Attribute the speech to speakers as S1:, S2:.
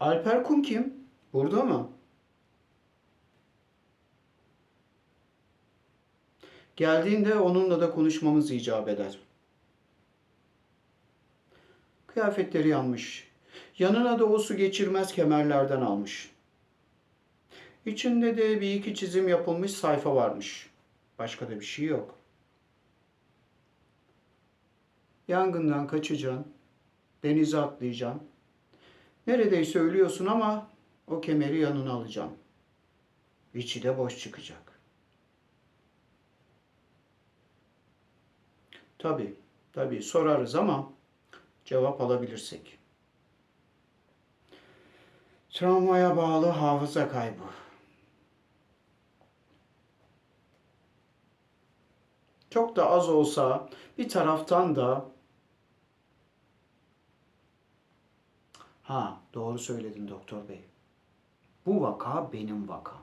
S1: Alper Kum kim? Burada mı? Geldiğinde onunla da konuşmamız icap eder. Kıyafetleri yanmış. Yanına da o su geçirmez kemerlerden almış. İçinde de bir iki çizim yapılmış sayfa varmış. Başka da bir şey yok. Yangından kaçacaksın. Denize atlayacaksın. Neredeyse ölüyorsun ama o kemeri yanına alacaksın. İçi de boş çıkacak. Tabii, tabii sorarız ama cevap alabilirsek. Travmaya bağlı hafıza kaybı. Çok da az olsa bir taraftan da Ha, doğru söyledin doktor bey. Bu vaka benim vakam.